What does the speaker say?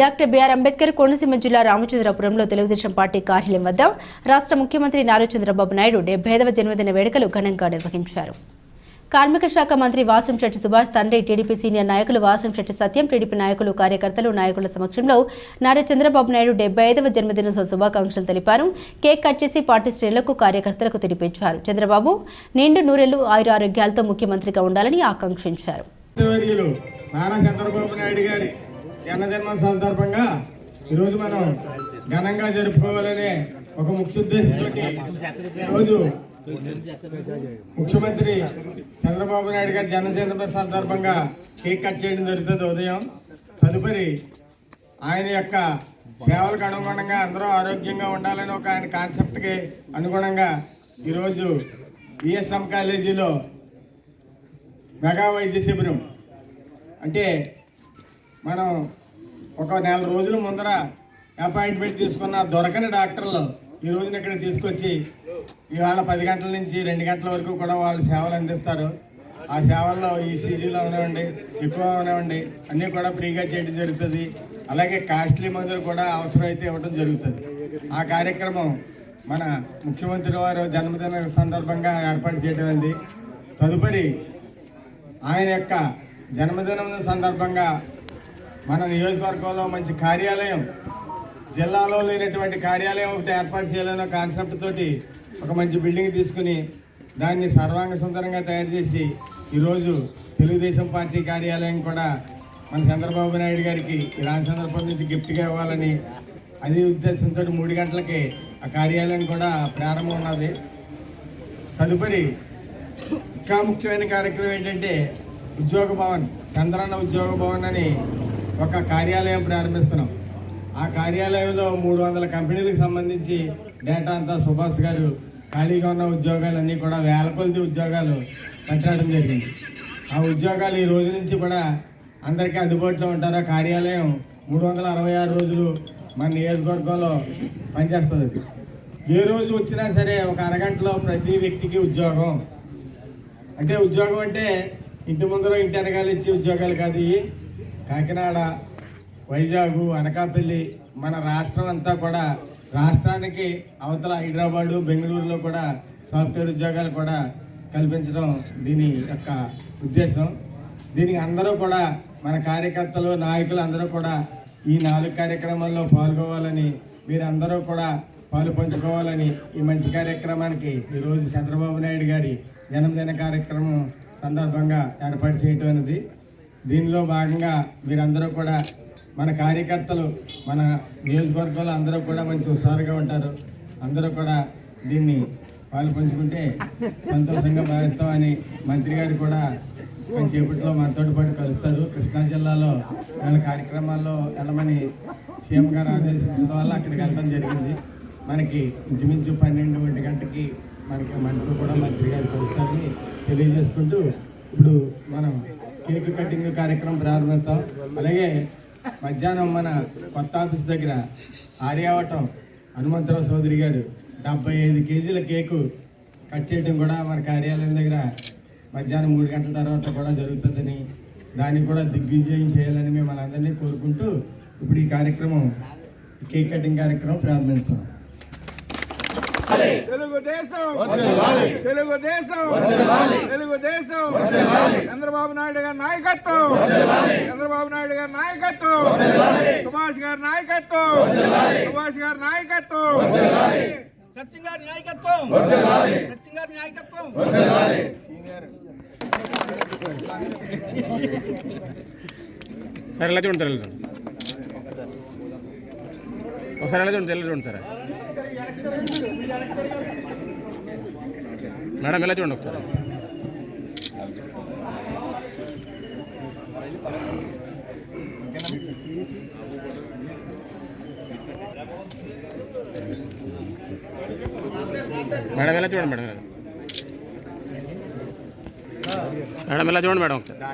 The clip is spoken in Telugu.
డాక్టర్ బిఆర్ అంబేద్కర్ కోనసీమ జిల్లా రామచంద్రపురంలో తెలుగుదేశం పార్టీ కార్యాలయం వద్ద రాష్ట్ర ముఖ్యమంత్రి నారా చంద్రబాబు నాయుడు డెబ్బైదవ జన్మదిన వేడుకలు ఘనంగా నిర్వహించారు. కార్మిక శాఖ మంత్రి వాసంశెట్టి సుభాష్ తండ్రి టీడీపీ సీనియర్ నాయకులు వాసంశెట్టి సత్యం టీడీపీ నాయకులు కార్యకర్తలు నాయకుల సమక్షంలో నారా చంద్రబాబు నాయుడు డెబ్బై ఐదవ జన్మదినోత్సవ శుభాకాంక్షలు తెలిపారు. కేక్ కట్ చేసి పార్టీ శ్రేణులకు కార్యకర్తలకు తినిపించారు. చంద్రబాబు నిండు నూరెళ్ళు ఆయుర ఆరోగ్యాలతో ముఖ్యమంత్రిగా ఉండాలని ఆకాంక్షించారు. నారా చంద్రబాబు నాయుడు గారి జన్మదినం సందర్భంగా ఈరోజు మనం ఘనంగా జరుపుకోవాలనే ఒక ముఖ్య ఉద్దేశంతో ఈరోజు ముఖ్యమంత్రి చంద్రబాబు నాయుడు గారి జన్మదినం సందర్భంగా కేక్ కట్ చేయడం జరుగుతుంది ఉదయం. తదుపరి ఆయన యొక్క సేవలకు అనుగుణంగా అందరూ ఆరోగ్యంగా ఉండాలని ఒక ఆయన కాన్సెప్ట్కి అనుగుణంగా ఈరోజు విఎస్ఎం కాలేజీలో మెగా వైద్య శిబిరం. అంటే మనం ఒక నెల రోజుల ముందర అపాయింట్మెంట్ తీసుకున్న దొరకని డాక్టర్లు ఈ రోజున ఇక్కడ తీసుకొచ్చి ఇవాళ పది గంటల నుంచి రెండు గంటల వరకు కూడా వాళ్ళు సేవలు అందిస్తారు. ఆ సేవల్లో ఈసీజీలో ఉండేవండి ఎక్కువ ఉండేవండి అన్నీ కూడా ఫ్రీగా చేయడం జరుగుతుంది. అలాగే కాస్ట్లీ మందులు కూడా అవసరమైతే ఇవ్వడం జరుగుతుంది. ఆ కార్యక్రమం మన ముఖ్యమంత్రి వారు జన్మదిన సందర్భంగా ఏర్పాటు చేయడం అయింది తదుపరి ఆయన యొక్క జన్మదినం సందర్భంగా మన నియోజకవర్గంలో మంచి కార్యాలయం జిల్లాలో లేనటువంటి కార్యాలయం ఒకటి ఏర్పాటు చేయాలనే కాన్సెప్ట్ తోటి ఒక మంచి బిల్డింగ్ తీసుకుని దాన్ని సర్వాంగ సుందరంగా తయారు చేసి ఈరోజు తెలుగుదేశం పార్టీ కార్యాలయం కూడా మన చంద్రబాబు నాయుడు గారికి ఈ రామచంద్రపురం నుంచి గిఫ్ట్గా ఇవ్వాలని అది ఉద్దేశంతో మూడు గంటలకి ఆ కార్యాలయం కూడా ప్రారంభం ఉన్నది. తదుపరి ఇంకా ముఖ్యమైన కార్యక్రమం ఏంటంటే ఉద్యోగ భవన్ చంద్రన్న ఉద్యోగ భవన్ అని ఒక కార్యాలయం ప్రారంభిస్తున్నాం. ఆ కార్యాలయంలో మూడు వందల కంపెనీలకు సంబంధించి డేటా అంతా సుభాష్ గారు ఖాళీగా ఉన్న ఉద్యోగాలన్నీ కూడా వేల కొలది ఉద్యోగాలు పెట్టడం జరిగింది. ఆ ఉద్యోగాలు ఈ రోజు నుంచి కూడా అందరికీ అందుబాటులో ఉంటారు. ఆ కార్యాలయం మూడు వందల అరవై ఆరు రోజులు మన నియోజకవర్గంలో పనిచేస్తుంది. ఏ రోజు వచ్చినా సరే ఒక అరగంటలో ప్రతి వ్యక్తికి ఉద్యోగం. అంటే ఉద్యోగం అంటే ఇంటి ముందర ఇంటి వెనకాల ఇచ్చే ఉద్యోగాలు కాదు. కాకినాడ వైజాగ్ అనకాపల్లి మన రాష్ట్రం అంతా కూడా రాష్ట్రానికి అవతల హైదరాబాదు బెంగళూరులో కూడా సాఫ్ట్వేర్ ఉద్యోగాలు కూడా కల్పించడం దీని యొక్క ఉద్దేశం. దీనికి అందరూ కూడా మన కార్యకర్తలు నాయకులు అందరూ కూడా ఈ నాలుగు కార్యక్రమాల్లో పాల్గొవాలని మీరందరూ కూడా పాలు పంచుకోవాలని ఈ మంచి కార్యక్రమానికి ఈరోజు చంద్రబాబు నాయుడు గారి జన్మదిన కార్యక్రమం సందర్భంగా ఏర్పాటు చేయటం అనేది దీనిలో భాగంగా మీరందరూ కూడా మన కార్యకర్తలు మన నియోజకవర్గంలో అందరూ కూడా మంచి హుషారుగా ఉంటారు. అందరూ కూడా దీన్ని పాలు పంచుకుంటే సంతోషంగా భావిస్తామని మంత్రి గారు కూడా కొంచెంసేపట్లో మనతో పాటు కలుస్తారు. కృష్ణా జిల్లాలో వాళ్ళ కార్యక్రమాల్లో వెళ్ళమని సీఎం గారు ఆదేశించడం వల్ల అక్కడికి వెళ్ళడం జరిగింది. మనకి ఇంచుమించు పన్నెండు ఒంటి గంటకి మనకి మంత్రులు కూడా మంత్రి గారు కలుస్తారని తెలియజేసుకుంటూ ఇప్పుడు మనం కేక్ కటింగ్ కార్యక్రమం ప్రారంభిస్తాం అలాగే మధ్యాహ్నం మన కొత్త ఆఫీస్ దగ్గర ఆర్యావటం హనుమంతరావు సోదరి గారు డెబ్బై ఐదు కేజీల కేకు కట్ చేయడం కూడా మన కార్యాలయం దగ్గర మధ్యాహ్నం మూడు గంటల తర్వాత కూడా జరుగుతుందని దాన్ని కూడా దిగ్విజయం చేయాలని మేము అందరినీ కోరుకుంటూ ఇప్పుడు ఈ కార్యక్రమం కేక్ కటింగ్ కార్యక్రమం ప్రారంభిస్తాం తెలుగుదేశం. తెలుగుదేశం. తెలుగుదేశం. చంద్రబాబు నాయుడు గారి నాయకత్వం. చంద్రబాబు నాయుడు గారి నాయకత్వం. సుభాష్ గారి నాయకత్వం. సుభాష్ గారి నాయకత్వం. సచిన్ గారి నాయకత్వం. సచిన్ గారి నాయకత్వం. సరే ఎలా చూడండి చూడండి? ఒకసారి ఎలా చూడండి తెల్ల చూడండి సరే? మేడం ఎలా చూడండి ఒకసారి మేడం ఎలా చూడండి మేడం మేడం ఎలా చూడండి మేడం ఒకసారి